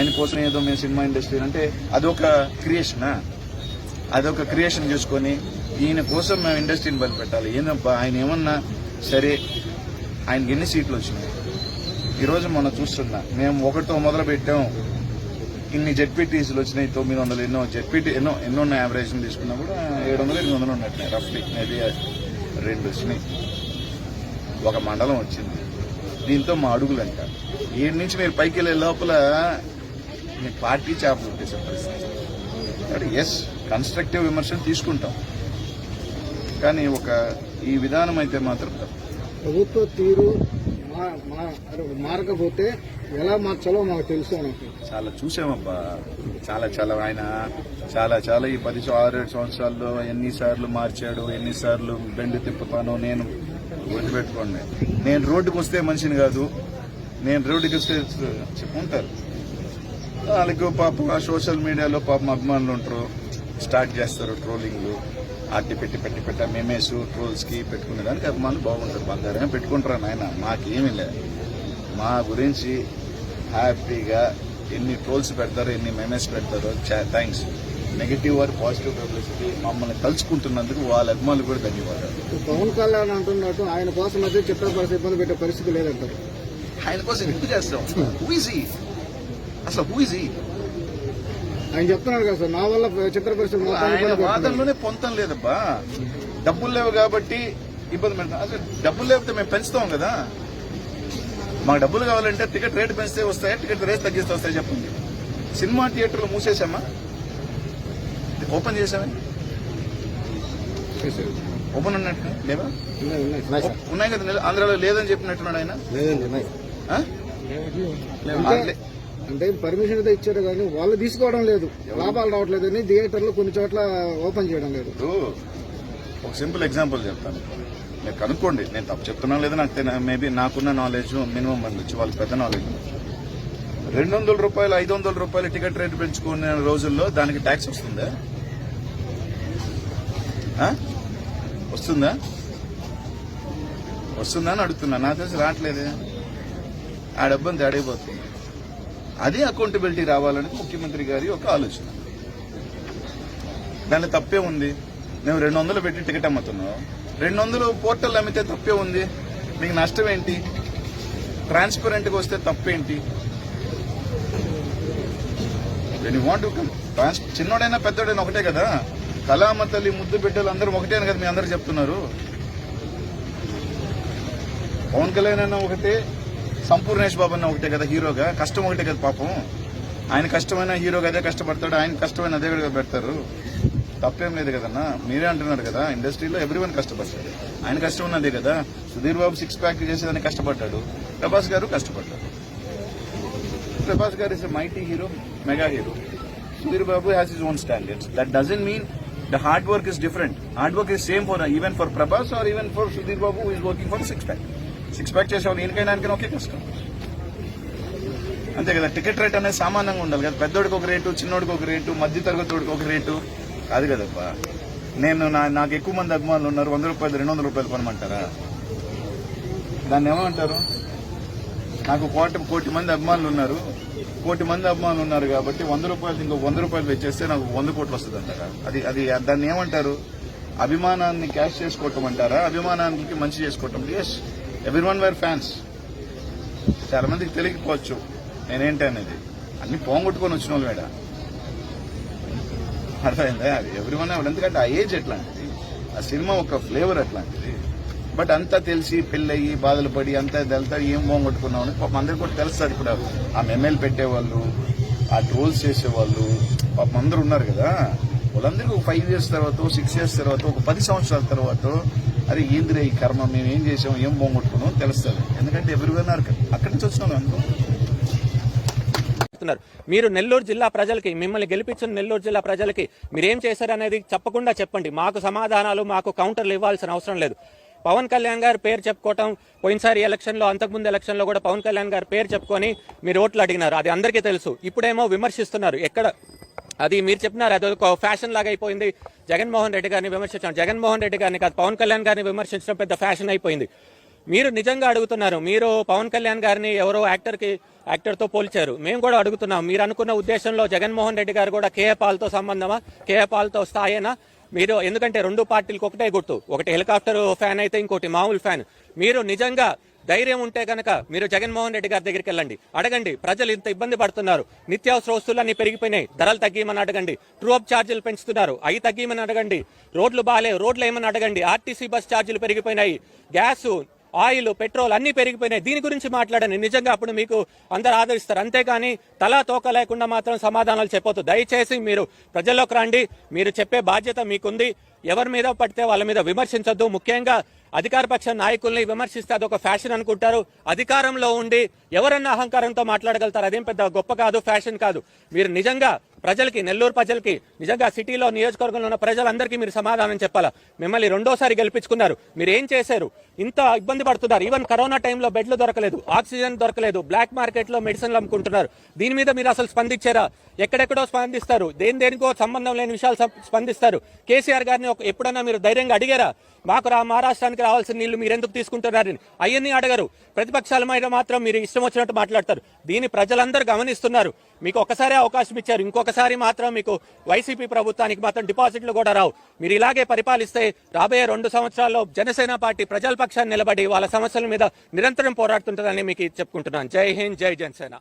ఆయన కోసం ఏదో మేము సినిమా ఇండస్ట్రీ అంటే అదొక క్రియేషనా అదొక క్రియేషన్ చేసుకొని ఈయన కోసం మేము ఇండస్ట్రీని బలిపెట్టాలి. ఏందబ్బా ఆయన ఏమన్నా సరే ఆయనకి ఎన్ని సీట్లు వచ్చినాయి? ఈరోజు మనం చూస్తున్నా మేము ఒకటితో మొదలు పెట్టాం ఇన్ని జెడ్పీటీసీలు వచ్చినాయి తొమ్మిది వందలు ఎన్నో జెడ్పీటీ ఎన్నో ఎన్నో ఉన్నాయి యావరేజ్ తీసుకున్నా కూడా ఏడు వందలు ఎనిమిది వందలు ఉన్నట్టున్నాయి రఫ్లీ అది రెండు వచ్చినాయి. ఒక మండలం వచ్చింది. దీంతో మా అడుగులంట ఏడు నుంచి మీరు పైకి వెళ్ళే లోపల మీ పార్టీ చేపలు ఉంటేసే పరిస్థితి. ఎస్ కన్స్ట్రక్టివ్ విమర్శలు తీసుకుంటాం. కానీ ఒక ఈ విధానం అయితే మాత్రం. ప్రభుత్వ తీరు మారకపోతే ఎలా మార్చాలో మాకు తెలుసు చాలా చూసామబ్బా. చాలా చాలా ఆయన చాలా చాలా ఈ పది ఆరు ఏడు సంవత్సరాల్లో ఎన్నిసార్లు మార్చాడు ఎన్నిసార్లు బెండ్ తిప్పుతాను నేను గుర్తుపెట్టుకోండి. నేను రోడ్డుకు వస్తే మనిషిని కాదు నేను రోడ్డుకి వస్తే చెప్పుకుంటారు వాళ్ళకి పాపం ఆ సోషల్ మీడియాలో పాపం అభిమానులు ఉంటారు. స్టార్ట్ చేస్తారు ట్రోలింగ్లు అట్టి పెట్టి పెట్టి పెట్ట మేమేస్ ట్రోల్స్కి పెట్టుకునే దానికి అభిమానులు బాగుంటారు. బంగారమే పెట్టుకుంటారు నాయన? మాకేమీ లేదు మా గురించి హ్యాపీగా ఎన్ని ట్రోల్స్ పెడతారో ఎన్ని మెమేస్ పెడతారో thanks negative or positive publicity మమ్మల్ని కలుసుకుంటున్నందుకు వాళ్ళ అభిమానులు కూడా ధన్యవాదాలు. పవన్ కళ్యాణ్ అంటున్నట్టు ఆయన కోసం అయితే చిత్రపరిస్థితి ఇబ్బంది పెట్టే పరిస్థితి లేదంటారు. ఆయన కోసం ఎందుకు చేస్తాం? అసలు హూ ఈజ్ ఆయన చెప్తున్నారు కదా సార్ నా వల్ల చిత్ర మొత్తం ఆయన. వాదనలోనే పొంతం లేదబ్బా. డబ్బులు లేవు కాబట్టి ఇబ్బంది పెడతాం. అసలు డబ్బులు లేకపోతే మేము పెంచుతాం కదా. మాకు డబ్బులు కావాలంటే టికెట్ రేటు పెంచితే వస్తాయా టికెట్ రేట్ తగ్గిస్తే వస్తాయి చెప్పండి. సినిమా థియేటర్లు మూసేసామా ఓపెన్ చేసామా ఓపెన్ ఉన్నట్టు లేవా? ఉన్నాయి, కదా ఆంధ్రాలో లేదని చెప్పినట్టున్నాడు ఆయన? అంటే పర్మిషన్ అయితే ఇచ్చారు కానీ వాళ్ళు తీసుకోవడం లేదు. లాభాలు రావట్లేదు అని థియేటర్లు కొన్ని చోట్ల ఓపెన్ చేయడం లేదు. ఒక సింపుల్ ఎగ్జాంపుల్ చెప్తాను. మీరు కనుక్కోండి. నేను తప్పు చెప్తున్నాను లేదు నాకు మేబీ నాకున్న నాలెడ్జ్ మినిమం వచ్చి వాళ్ళకి పెద్ద నాలెడ్జ్ రెండు వందల రూపాయలు ఐదు వందల రూపాయలు టికెట్ రేటు పెంచుకునే రోజుల్లో దానికి ట్యాక్స్ వస్తుందా? వస్తుందా? వస్తుందా అని అడుగుతున్నా. నా తెలిసి రావట్లేదే. ఆ డబ్బంతా అడిగిపోతుంది అదే అకౌంటబిలిటీ రావాలని ముఖ్యమంత్రి గారి ఒక ఆలోచన. దాంట్లో తప్పే ఉంది. మేము రెండు వందలు పెట్టి టికెట్ అమ్ముతున్నాం. రెండు వందలు పోర్టల్ అమ్మితే తప్పే ఉంది. మీకు నష్టం ఏంటి? ట్రాన్స్పరెంట్గా వస్తే తప్పేంటి? వెన్ యూ వాంట్ ట్రాన్స్ చిన్నోడైనా పెద్దోడైనా ఒకటే కదా? కళామ తల్లి ముద్దు బిడ్డలు అందరూ ఒకటే అని కదా మీ అందరు చెప్తున్నారు. పవన్ కళ్యాణ్ అయినా ఒకటే సంపూర్ణేష్ బాబు అన్న ఒకటే కదా హీరోగా. కష్టం ఒకటే కదా పాపం. ఆయన కష్టమైన హీరోగా అదే కష్టపడతాడు ఆయన కష్టమైన అదే కూడా పెడతారు. తప్పేం లేదు కదన్నా. మీరే అంటున్నారు కదా ఇండస్ట్రీలో ఎవ్రీ వన్ కష్టపడతాడు. ఆయన కష్టం ఉన్నదే కదా. సుధీర్ బాబు సిక్స్ ప్యాక్ చేసేదాన్ని కష్టపడ్డాడు. ప్రభాస్ గారు కష్టపడ్డాడు Prabhas garu is mighty hero mega hero Sudheer Babu has is own standards that doesn't mean the hard work is different hard work is same for even for Prabhas or even for Sudheer Babu is working for six pack six pack చేసేవాళ్ళు ఈయనకైనా ఆయనకైనా ఒకే కష్టం అంతే కదా ticket rate అనేది సామాన్యంగా ఉండాలి కదా. పెద్దోడికి ఒక రేటు చిన్నోడికి ఒక రేటు మధ్య తరగతికి ఒక రేటు కాదు కదప్పా. నేను నా- నాకు ఎక్కువ మంది అభిమానులు ఉన్నారు వంద రూపాయలు రెండు వందల రూపాయలు కొనమంటారా? దాన్ని ఏమంటారు? నాకు కోటి కోటి మంది అభిమానులు ఉన్నారు. కోటి మంది అభిమానులు ఉన్నారు కాబట్టి వంద రూపాయలు ఇంకో వంద రూపాయలు తెచ్చేస్తే నాకు వంద కోట్లు వస్తుంది అంటారా అది అది దాన్ని ఏమంటారు? అభిమానాన్ని క్యాష్ చేసుకోవటం అంటారా? అభిమానానికి మంచి చేసుకోవటం. Yes everyone where fans చాలా మందికి తెలియకపోవచ్చు. నేనేంటి అనేది. అన్ని పోంగొట్టుకొని వచ్చిన వాళ్ళు మేడ. అర్థమైందా? అది ఎవ్రీ? వన్ ఎందుకంటే ఆ ఏజ్ ఎట్లాంటిది? ఆ సినిమా ఒక ఫ్లేవర్ అట్లాంటిది బట్ అంతా తెలిసి పెళ్ళయ్యి బాధలు పడి అంతా తెలుతా ఏం పోంగొట్టుకున్నాం అని పాపం అందరికి కూడా తెలుస్తుంది ఇప్పుడు ఆ మెమెల్ పెట్టేవాళ్ళు ఆ ట్రోల్స్ చేసేవాళ్ళు పాపం అందరు ఉన్నారు కదా. వాళ్ళందరికీ ఒక ఫైవ్ ఇయర్స్ తర్వాత సిక్స్ ఇయర్స్ తర్వాత ఒక పది సంవత్సరాల తర్వాత అరే ఏందిరే ఈ కర్మ మేము ఏం చేసాం ఏం పోగొట్టుకున్నాం తెలుస్తుంది ఎందుకంటే ఎవరు అక్కడి నుంచి వచ్చినాం అనుకో చెప్తున్నారు. మీరు నెల్లూరు జిల్లా ప్రజలకి మిమ్మల్ని గెలిపించిన నెల్లూరు జిల్లా ప్రజలకి మీరేం చేశారనేది చెప్పకుండా చెప్పండి. మాకు సమాధానాలు మాకు కౌంటర్లు ఇవ్వాల్సిన అవసరం లేదు. పవన్ కళ్యాణ్ గారి పేరు చెప్పుకోవటం పోయినసారి ఎలక్షన్లో అంతకుముందు ఎలక్షన్లో కూడా పవన్ కళ్యాణ్ గారి పేరు చెప్పుకొని మీరు ఓట్లు అడిగినారు. అది అందరికీ తెలుసు. ఇప్పుడేమో విమర్శిస్తున్నారు. ఎక్కడ అది మీరు చెప్పినారు అది ఒక ఫ్యాషన్ లాగా అయిపోయింది. జగన్మోహన్ రెడ్డి గారిని విమర్శించాం జగన్మోహన్ రెడ్డి గారిని కాదు పవన్ కళ్యాణ్ గారిని విమర్శించడం పెద్ద ఫ్యాషన్ అయిపోయింది. మీరు నిజంగా అడుగుతున్నారు మీరు పవన్ కళ్యాణ్ గారిని ఎవరో యాక్టర్కి యాక్టర్తో పోల్చారు. మేము కూడా అడుగుతున్నాం మీరు అనుకున్న ఉద్దేశంలో జగన్మోహన్ రెడ్డి గారు కూడా కేఏ పాల్తో సంబంధమా? కేఏ పాల్తో స్థాయేనా? మీరు ఎందుకంటే రెండు పార్టీలకు ఒకటే గుర్తు. ఒకటి హెలికాప్టర్ ఫ్యాన్ అయితే ఇంకోటి మామూలు ఫ్యాన్ మీరు నిజంగా ధైర్యం ఉంటే కనుక మీరు జగన్మోహన్ రెడ్డి గారి దగ్గరికి వెళ్ళండి. అడగండి ప్రజలు ఇంత ఇబ్బంది పడుతున్నారు. నిత్యావసర వస్తువులన్నీ పెరిగిపోయినాయి. ధరలు తగ్గిమని అడగండి. ట్రూ అప్ ఛార్జీలు పెంచుతున్నారు. అవి తగ్గిమని అడగండి. రోడ్లు బాగాలే రోడ్లు ఏమని అడగండి. ఆర్టీసీ బస్ ఛార్జీలు పెరిగిపోయినాయి. గ్యాస్ ఆయిల్ పెట్రోల్ అన్ని పెరిగిపోయినాయి. దీని గురించి మాట్లాడండి. నిజంగా అప్పుడు మీకు అందరు ఆదరిస్తారు. అంతేగాని తలా తోక లేకుండా మాత్రం సమాధానాలు చెప్పొద్దు. దయచేసి మీరు ప్రజల్లోకి రండి. మీరు చెప్పే బాధ్యత మీకుంది. ఎవరి మీద పడితే వాళ్ళ మీద విమర్శించొద్దు. ముఖ్యంగా అధికారపక్ష నాయకుల్ని విమర్శిస్తే అదొక ఫ్యాషన్ అనుకుంటారు. అధికారంలో ఉండి ఎవరన్నా అహంకారంతో మాట్లాడగలుగుతారు. అదేం పెద్ద గొప్ప కాదు ఫ్యాషన్ కాదు. మీరు నిజంగా ప్రజలకి నెల్లూరు ప్రజలకి నిజంగా సిటీలో నియోజకవర్గంలో ఉన్న ప్రజలందరికీ మీరు సమాధానం చెప్పాలా? మిమ్మల్ని రెండోసారి గెలిపించుకున్నారు. మీరు ఏం చేశారు? ఇంత ఇబ్బంది పడుతున్నారు. ఈవెన్ కరోనా టైంలో బెడ్లు దొరకలేదు ఆక్సిజన్ దొరకలేదు బ్లాక్ మార్కెట్లో మెడిసిన్లు అమ్ముకుంటున్నారు. దీని మీద మీరు అసలు స్పందించారా? ఎక్కడెక్కడో స్పందిస్తారు. దేని దేనికో సంబంధం లేని విషయాలు స్పందిస్తారు. కేసీఆర్ గారిని ఒక- ఎప్పుడన్నా మీరు ధైర్యంగా అడిగారా? మాకు రా మహారాష్ట్రానికి రావాల్సిన నీళ్ళు మీరు ఎందుకు తీసుకుంటున్నారని అవన్నీ అడగరు. ప్రతిపక్షాల మీద మాత్రం మీరు ఇష్టం వచ్చినట్టు మాట్లాడతారు. దీన్ని ప్రజలందరూ గమనిస్తున్నారు. మీకు ఒకసారి అవకాశం ఇచ్చారు. ఇంకొకసారి మాత్రం మీకు వైసీపీ ప్రభుత్వానికి మాత్రం డిపాజిట్లు కూడా రావు. మీరు ఇలాగే పరిపాలిస్తే రాబోయే రెండు సంవత్సరాల్లో జనసేన పార్టీ ప్రజల పక్షాన్ని నిలబడి వాళ్ళ సమస్యల మీద నిరంతరం పోరాడుతుంటుందని మీకు చెప్పుకుంటున్నాను. జై హింద్ జై జనసేన.